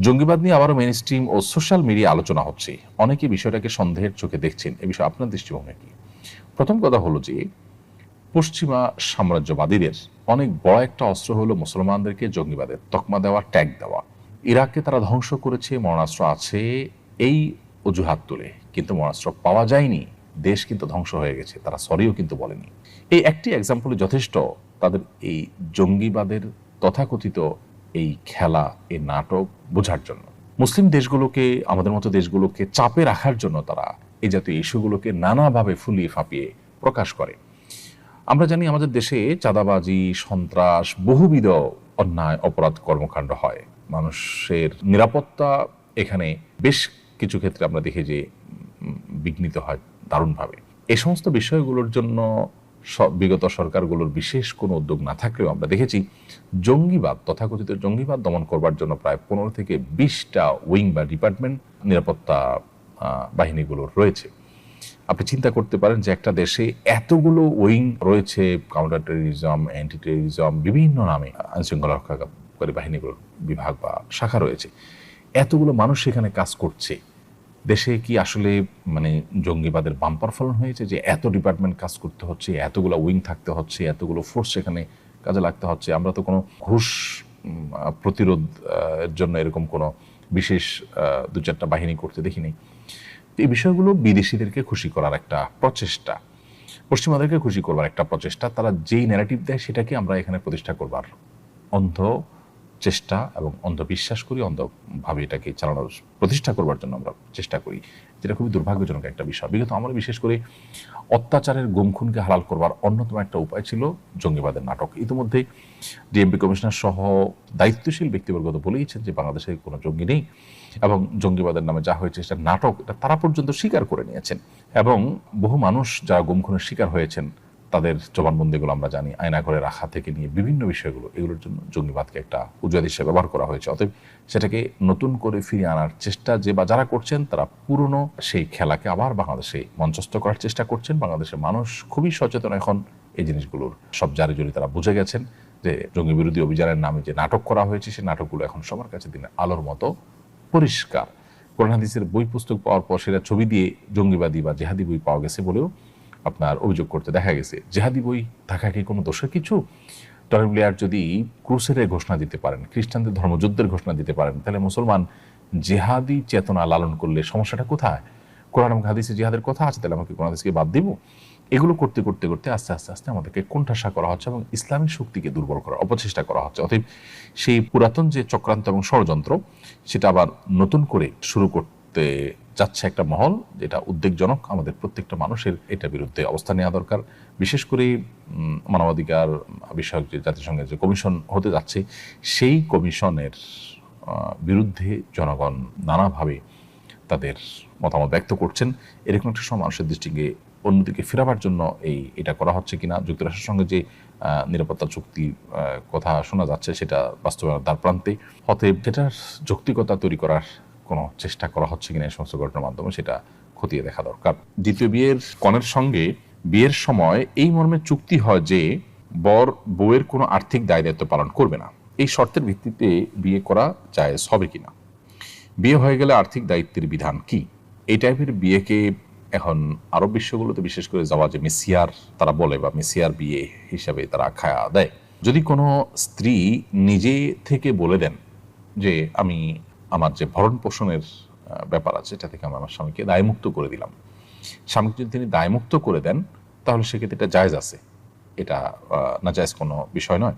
জঙ্গিবাদ নিয়ে আবারও মেন স্ট্রিম ও সোশ্যাল মিডিয়া আলোচনা হচ্ছে। অনেকে বিষয়টাকে সন্দেহের চোখে দেখছেন। এ বিষয়ে আপনার দৃষ্টিভঙ্গি কি? প্রথম কথা হলো যে, পশ্চিমা সাম্রাজ্যবাদীদের অনেক বড় একটা অস্ত্র হলো মুসলমানদেরকে জঙ্গিবাদের তকমা দেওয়া ট্যাগ দেওয়া। ইরাককে তারা ধ্বংস করেছে, মরণাস্ত্র আছে এই অজুহাত তুলে। কিন্তু মরণাস্ত্র পাওয়া যায়নি। দেশ কিন্তু ধ্বংস হয়ে গেছে। তারা সরিও কিন্তু বলেনি। এই একটি এক্সাম্পল যথেষ্ট। তাদের এই জঙ্গিবাদের তথাকথিত এই খেলা, এই নাটক বোঝার জন্য। মুসলিম দেশগুলোকে, আমাদের মতো দেশগুলোকে চাপে রাখার জন্য তারা এই জাতীয় ইস্যুগুলোকে নানাভাবে ফুলিয়ে ফাঁপিয়ে প্রকাশ করে। আমরা জানি আমাদের দেশে চাঁদাবাজি, সন্ত্রাস বহুবিধ অন্যায় অপরাধ কর্মকাণ্ড হয়। মানুষের নিরাপত্তা এখানে বেশ কিছু ক্ষেত্রে আমরা দেখি যে বিঘ্নিত হয় দারুণভাবে। এই সমস্ত বিষয়গুলোর জন্য বিগত সরকারগুলোর বিশেষ কোনো উদ্যোগ না থাকলেও আমরা দেখেছি জঙ্গিবাদ, তথাকথিত জঙ্গিবাদ দমন করবার জন্য প্রায় পনেরো থেকে বিশটা উইং বা ডিপার্টমেন্ট নিরাপত্তা বাহিনীগুলোর রয়েছে। আপনি চিন্তা করতে পারেন যে একটা দেশে এতগুলো উইং রয়েছে কাউন্টার টেরিজম অ্যান্টি টেরিজম বিভিন্ন নামে আইনশৃঙ্খলা রক্ষাকারী বাহিনীগুলোর বিভাগ বা শাখা রয়েছে। এতগুলো মানুষ সেখানে কাজ করছে। দেশে কি আসলে মানে জঙ্গিবাদের বাম্পার ফলন হয়েছে? যে এত ডিপার্টমেন্ট কাজ করতে হচ্ছে, এতগুলো উইং থাকতে হচ্ছে, এতগুলো ফোর্স সেখানে কাজে লাগতে হচ্ছে। আমরা তো কোনো ঘুষ প্রতিরোধ জন্য এরকম কোনো বিশেষ দু চারটা বাহিনী করতে দেখিনি। এই বিষয়গুলো বিদেশিদেরকে খুশি করার একটা প্রচেষ্টা, পশ্চিমাদেরকে খুশি করবার একটা প্রচেষ্টা। তারা যেই ন্যারেটিভ দেয় সেটাকে আমরা এখানে প্রতিষ্ঠা করবার অন্ধ চেষ্টা এবং অন্ধবিশ্বাস করি, অন্ধভাবে এটাকে চালানোর প্রতিষ্ঠা করবার জন্য আমরা চেষ্টা করি, যেটা খুবই দুর্ভাগ্যজনক একটা বিষয়। বিগত আমরা বিশেষ করে অত্যাচারের গুমখুনকে হালাল করবার অন্যতম একটা উপায় ছিল জঙ্গিবাদের নাটক। ইতিমধ্যে ডিএমপি কমিশনার সহ দায়িত্বশীল ব্যক্তিবর্গ তো বলেইছেন যে বাংলাদেশে কোনো জঙ্গি নেই এবং জঙ্গিবাদের নামে যা হয়েছে সেটা নাটক, এটা তারা পর্যন্ত স্বীকার করে নিয়েছেন। এবং বহু মানুষ যারা গুমখুনের শিকার হয়েছেন তাদের জবানবন্দিগুলো আমরা জানি, আয়না করে রাখা থেকে নিয়ে বিভিন্ন বিষয়গুলো, এগুলোর জন্য জঙ্গিবাদকে একটা উজাদ হিসেবে ব্যবহার করা হয়েছে। অতএব সেটাকে নতুন করে ফিরিয়ে আনার চেষ্টা যে বা যারা করছেন, তারা পুরনো সেই খেলাকে আবার বাংলাদেশে মঞ্চস্থ করার চেষ্টা করছেন। বাংলাদেশের মানুষ খুবই সচেতন এখন এই জিনিসগুলোর। সব জারি জড়ি তারা বুঝে গেছেন যে জঙ্গি বিরোধী অভিযানের নামে যে নাটক করা হয়েছে, সেই নাটকগুলো এখন সবার কাছে দিনে আলোর মতো পরিষ্কার। কোরআন হাদিসের বই পুস্তক পাওয়ার পর সেটা ছবি দিয়ে জঙ্গিবাদী বা জেহাদি বই পাওয়া গেছে বলেও আপনার অভিযোগ করতে দেখা গেছে। জেহাদি বই থাকা কি কোনো দোষের কিছু? টনি ব্লেয়ার যদি ক্রুসের ঘোষণা দিতে পারেন, খ্রিস্টানদের ধর্মযুদ্ধের ঘোষণা দিতে পারেন, তাহলে মুসলমান জেহাদি চেতনা লালন করলে সমস্যাটা কোথায়? কোরআন এবং হাদিসে জিহাদের কথা আছে, তাহলে আমাকে কোরআন হাদিসকে বাদ দিব? এগুলো করতে করতে করতে আস্তে আস্তে আস্তে আমাদেরকে কোণঠাসা করা হচ্ছে এবং ইসলামী শক্তিকে দুর্বল করার অপচেষ্টা করা হচ্ছে। অতএব সেই পুরাতন যে চক্রান্ত এবং ষড়যন্ত্র, সেটা আবার নতুন করে শুরু করতে যাচ্ছে একটা মহল যেটা উদ্বেগজনক, আমাদের প্রত্যেকটা মানুষের এটার বিরুদ্ধে অবস্থান নেওয়া দরকার। বিশেষ করে মানবাধিকার বিষয়ক যে জাতিসংঘের যে কমিশন হতে যাচ্ছে, সেই কমিশনের বিরুদ্ধে জনগণ নানাভাবে তাদের মতামত ব্যক্ত করছেন। এরকম একটা সময় মানুষের দৃষ্টিকে অন্যদিকে ফেরাবার জন্য এই, এটা করা হচ্ছে কিনা, যুক্তরাষ্ট্রের সঙ্গে যে নিরাপত্তা চুক্তি কথা শোনা যাচ্ছে সেটা বাস্তবায়নের দ্বার প্রান্তে অতএব সেটার যৌক্তিকতা তৈরি করার কোনো চেষ্টা করা হচ্ছে কিনা এই সমস্ত ঘটনার মাধ্যমে সেটা খতিয়ে দেখা দরকার। দ্বিতীয় বিয়ের কনের সঙ্গে বিয়ের সময় এই মর্মে চুক্তি হয় যে বর বউয়ের কোনো আর্থিক দায় দায়িত্ব পালন করবে না। এই শর্তের ভিত্তিতে বিয়ে করা জায়েজ হবে কিনা? বিয়ে হয়ে গেলে আর্থিক দায়িত্বের বিধান কি? এই টাইপের বিয়েকে এখন আরব বিশ্বগুলোতে বিশেষ করে যাওয়া যে মেসিয়ার তারা বলে বা মেসিয়ার বিয়ে হিসাবে তারা খায়া দেয়। যদি কোনো স্ত্রী নিজে থেকে বলে দেন যে আমি আমার যে ভরণ পোষণের ব্যাপার আছে, এটা থেকে আমি আমার স্বামীকে দায়মুক্ত করে দিলাম। স্বামীকে যদি তিনি দায়মুক্ত করে দেন, তাহলে সেক্ষেত্রে এটা জায়জ আছে। এটা না জায়জ কোনো বিষয় নয়।